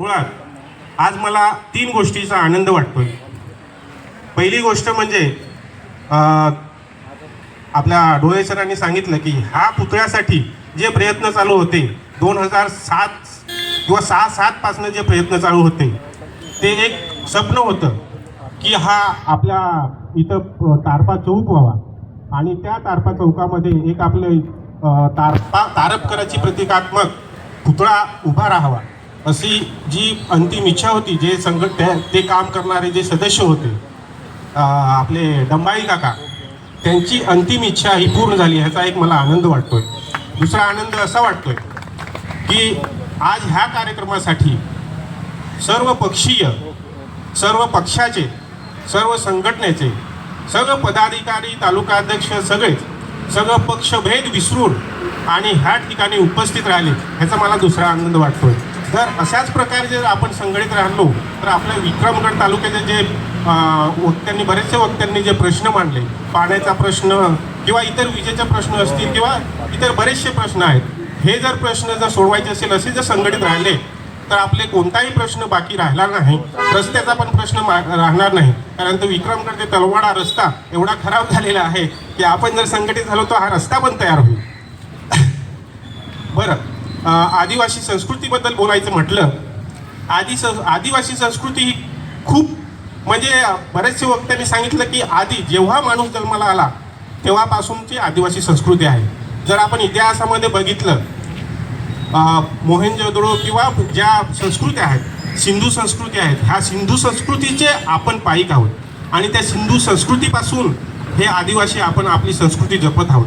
मुळात आज मला तीन गोष्टीचा आनंद वाटतोय. पहिली गोष्ट म्हणजे आपल्या डोळे सरांनी सांगितलं की ह्या पुतळ्यासाठी जे प्रयत्न चालू होते दोन हजार सात किंवा सहा सातपासनं जे प्रयत्न चालू होते ते एक स्वप्न होतं की हा आपल्या इथं तारपा चौक व्हावा. आणि त्या तारपा चौकामध्ये एक आपलं तारपा तारपकराची प्रतिकात्मक पुतळा उभा राहावा. अशी जी अंतिम इच्छा होती जे संघट ते काम करणारे जे सदस्य होते आपले डंबाई काका त्यांची अंतिम इच्छा ही पूर्ण झाली ह्याचा एक मला आनंद वाटतोय. दुसरा आनंद असा वाटतोय की आज ह्या कार्यक्रमासाठी सर्व पक्षीय सर्व पक्षाचे सर्व संघटनेचे सर्व पदाधिकारी तालुकाध्यक्ष सगळेच सगळं पक्षभेद विसरून आणि ह्या ठिकाणी उपस्थित राहिले ह्याचा मला दुसरा आनंद वाटतोय. जर अशाच प्रकारे जर आपण संघटित राहिलो तर आपल्या विक्रमगड तालुक्याचे जे वक्त्यांनी बरेचसे वक्त्यांनी जे प्रश्न मांडले पाण्याचा प्रश्न किंवा इतर विजेचे प्रश्न असतील किंवा इतर बरेचसे प्रश्न आहेत हे जर प्रश्न जर सोडवायचे असेल असे जर संघटित राहिले तर आपले कोणताही प्रश्न बाकी राहिला नाही. रस्त्याचा पण प्रश्न मा- राहणार नाही. कारण तो विक्रमगड ते तलवाडा रस्ता एवढा खराब झालेला आहे की आपण जर संघटित झालो तर हा रस्ता पण तयार होईल. बरं. आदिवासी संस्कृतीबद्दल बोलायचं म्हटलं आदि सं आदिवासी संस्कृती ही खूप म्हणजे बरेचसे वक्त्यांनी सांगितलं की आधी जेव्हा माणूस जन्माला आला तेव्हापासूनची आदिवासी संस्कृती आहे. जर आपण इतिहासामध्ये बघितलं मोहनजोदडो मोहेंजोदडो किंवा ज्या संस्कृत्या आहेत सिंधू संस्कृती आहेत ह्या सिंधू संस्कृतीचे आपण पायिक आहोत. आणि त्या सिंधू संस्कृतीपासून हे आदिवासी आपण आपली संस्कृती जपत आहोत.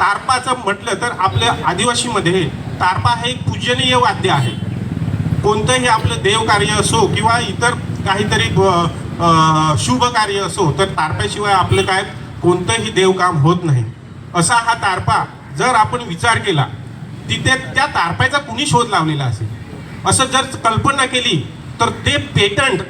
तारपाचं म्हटलं तर आपल्या आदिवासीमध्ये तारपा हे एक पूजनीय वाद्य आहे. कोणतंही आपलं देवकार्य असो किंवा इतर काहीतरी शुभ कार्य असो तर तारप्याशिवाय आपलं काय कोणतंही देवकाम होत नाही. असा हा तारपा जर आपण विचार केला तिथे त्या तारप्याचा कुणी शोध लावलेला असेल? असं जर कल्पना केली तर ते पेटंट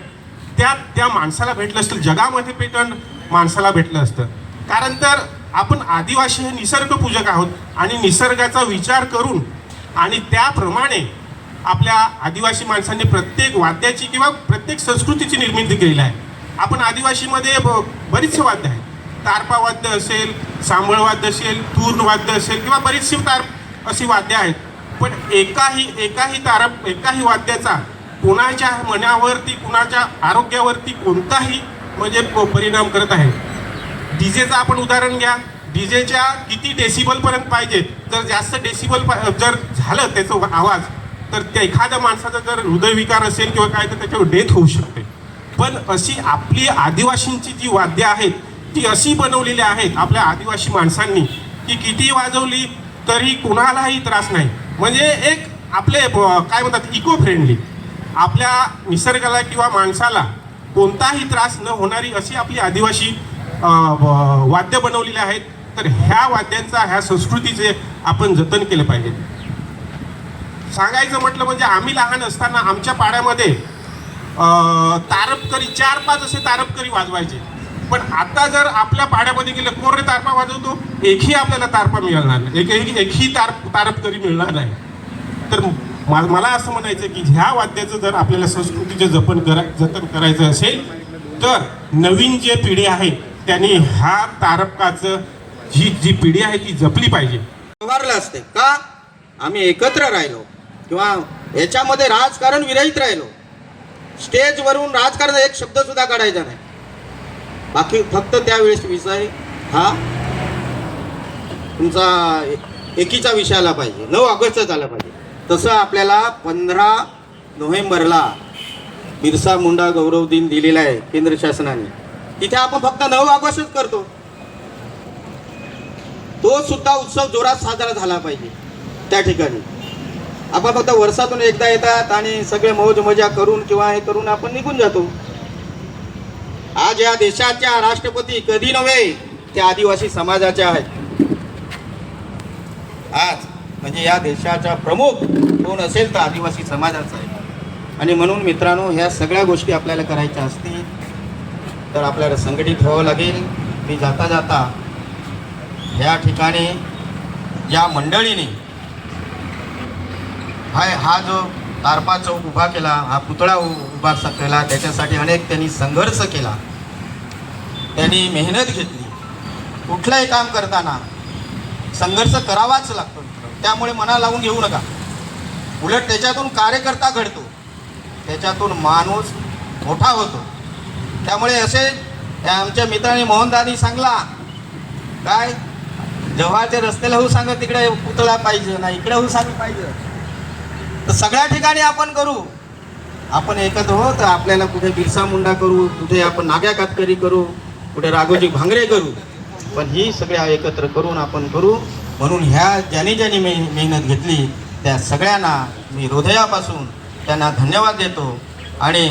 त्या त्या माणसाला भेटलं असतं. जगामध्ये पेटंट माणसाला भेटलं असतं. कारण तर आपण आदिवासी हे निसर्गपूजक आहोत आणि निसर्गाचा विचार करून आणि त्याप्रमाणे आपल्या आदिवासी माणसांनी प्रत्येक वाद्याची किंवा प्रत्येक संस्कृतीची निर्मिती केलेली आहे. आपण आदिवासीमध्ये ब- बरीचसे वाद्य आहेत. तारपा वाद्य असेल सांबळ वाद्य असेल तूर्ण वाद्य असेल किंवा बरीचशी तार अशी वाद्य आहेत. पण एकाही एकाही तारा एकाही वाद्याचा कुणाच्या मनावरती कुणाच्या आरोग्यावरती कोणताही म्हणजे परिणाम करत आहे. डीजेचं आपण उदाहरण घ्या. डीजेच्या किती डेसिबलपर्यंत पाहिजेत? जर जास्त डेसिबल जर झालं त्याचा आवाज तर त्या एखाद्या माणसाचा जर हृदयविकार असेल किंवा काय तर त्याच्यावर डेथ होऊ शकते. पण अशी आपली आदिवासींची जी वाद्य आहेत ती अशी बनवलेली आहेत आपल्या आदिवासी माणसांनी की किती वाजवली तरी कुणालाही त्रास नाही. म्हणजे एक आपले काय म्हणतात इको फ्रेंडली आपल्या निसर्गाला किंवा माणसाला कोणताही त्रास न होणारी अशी आपली आदिवासी वाद्य बनवलेली आहेत. तर ह्या वाद्यांचा ह्या संस्कृतीचे आपण जतन केलं पाहिजे. सांगायचं म्हटलं म्हणजे आम्ही लहान असताना आमच्या पाड्यामध्ये तारपकरी चार पाच असे तारपकरी वाजवायचे. पण आता जर आपल्या पाड्यामध्ये गेलं कोण रे तारपा वाजवतो? एकही आपल्याला तारपा मिळणार नाही. एक एक- एकही तार तारपकरी मिळणार नाही. तर मला असं म्हणायचं की ह्या वाद्याचं जर आपल्याला संस्कृतीचे जपन करा जतन करायचं असेल तर नवीन जे पिढी आहे त्यांनी ह्या तारपकाचं ही जी पिढी आहे ती जपली पाहिजे. उभारलं असते. का? आम्ही एकत्र राहिलो. किंवा याच्यामध्ये राजकारण विरहित राहिलो. स्टेजवरून राजकारण एक शब्द सुद्धा काढायचा नाही. बाकी फक्त त्यावेळेस विषय हा तुमचा एकीचा विषय आला पाहिजे. नऊ ऑगस्टच आला पाहिजे. तसं आपल्याला पंधरा नोव्हेंबरला बिरसा मुंडा गौरव दिन दिलेला आहे केंद्र शासनाने. तिथे आपण फक्त नऊ ऑगस्टच करतो. तो सुद्धा उत्सव जोरात साजरा झाला पाहिजे. त्या ठिकाणी. आपण फक्त वर्षातून एकदा येतात आणि सगळे मौज मजा करून किंवा हे करून आपण निघून जातो. आज या देशाच्या राष्ट्रपती कधी नव्हे त्या आदिवासी समाजाच्या आहेत. आज म्हणजे या देशाचा प्रमुख कोण असेल तर आदिवासी समाजाचा आहे. आणि म्हणून मित्रांनो ह्या सगळ्या गोष्टी आपल्याला करायच्या असतील तर आपल्याला संघटित व्हावं लागेल. मी जाता जाता ह्या ठिकाणी या मंडळीने हा हा जो तारपा चौक उभा केला हा पुतळा उभा केला त्याच्यासाठी अनेक त्यांनी संघर्ष केला. त्यांनी मेहनत घेतली. कुठलंही काम करताना संघर्ष करावाच लागतो. त्यामुळे मना लावून घेऊ नका. उलट त्याच्यातून कार्यकर्ता घडतो. त्याच्यातून माणूस मोठा होतो. त्यामुळे असे त्या आमच्या मित्रांनी मोहनदानी सांगला काय जेव्हाच्या रस्त्याला होऊ सांगा तिकडे पुतळा पाहिजे ना इकडे होऊ सांग पाहिजे. तर सगळ्या ठिकाणी आपण करू. आपण एकत्र हो तर आपल्याला कुठे बिरसा मुंडा करू कुठे आपण नाग्या कातकरी करू कुठे राघोजी भांगरे करू. पण ही सगळ्या एकत्र करून आपण करू. म्हणून ह्या ज्यांनी ज्यांनी मे मेहनत घेतली त्या सगळ्यांना मी हृदयापासून त्यांना धन्यवाद देतो. आणि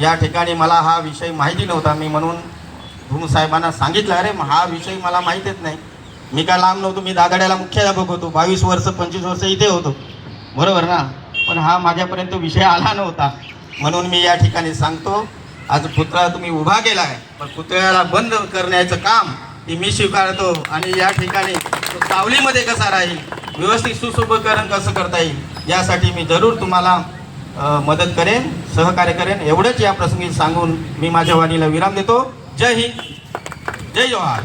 या ठिकाणी मला हा विषय माहिती नव्हता. मी म्हणून भूमसाहेबांना सांगितलं अरे हा विषय मला माहीतच नाही. मी काय लांब नव्हतो मी दादाड्याला मुख्याध्यापक होतो. बावीस वर्ष पंचवीस वर्ष इथे होतो. बरोबर ना? पण हा माझ्यापर्यंत विषय आला नव्हता. म्हणून मी या ठिकाणी सांगतो आज पुतळा तुम्ही उभा केला आहे पण पुतळ्याला बंद करण्याचं काम ती मी स्वीकारतो आणि या ठिकाणी सावलीमध्ये कसा राहील व्यवस्थित सुशुभकरण कसं करता येईल यासाठी मी जरूर तुम्हाला मदत करेन सहकार्य करेन. एवढंच या प्रसंगी सांगून मी माझ्या वाणीला विराम देतो. जय हिंद. जय जवाहर